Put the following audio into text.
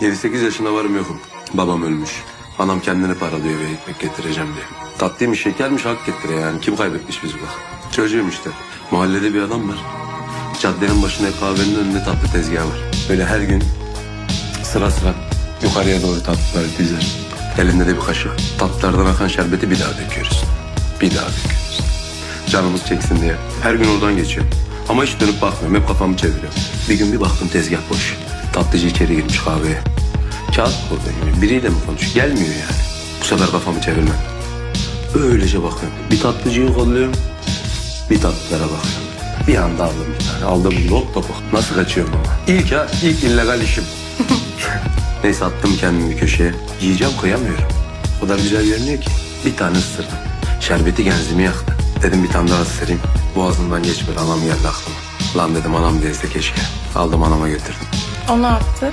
7-8 yaşında varım yokum. Babam ölmüş. Anam kendini paralıyor eve ekmek getireceğim diye. Tatlıymış, şekermiş, hak getire yani. Kim kaybetmiş bizi bak. Çocuğum işte. Mahallede bir adam var. Caddenin başında kahvenin önünde tatlı tezgahı var. Böyle her gün sıra sıra yukarıya doğru tatlılar dizer. Elinde de bir kaşık. Tatlılardan akan şerbeti bir daha döküyoruz. Bir daha döküyoruz. Canımız çeksin diye. Her gün oradan geçiyor. Ama hiç dönüp bakmıyorum. Hep kafamı çeviriyorum. Bir gün bir baktım tezgah boş. Tatlıcı içeri girmiş kahveye. Kağıt burada. Biriyle mi konuşuyor? Gelmiyor yani. Bu sefer kafamı çevirmem. Öylece bakıyorum. Bir tatlıcıyı kolluyorum. Bir tatlılara bakıyorum. Bir anda aldım bir tane. Aldım not topu. Nasıl kaçıyorum ama. İlk ha, ilk illegal işim. Neyse attım kendimi bir köşeye. Yiyeceğim kıyamıyorum. O kadar güzel görünüyor ki. Bir tane ısırdım. Şerbeti genzimi yaktı. Dedim bir tane daha ısırayım. Boğazımdan geçmedi anam geldi aklıma. Lan dedim anam değilse keşke. Aldım anama götürdüm. O ne yaptı?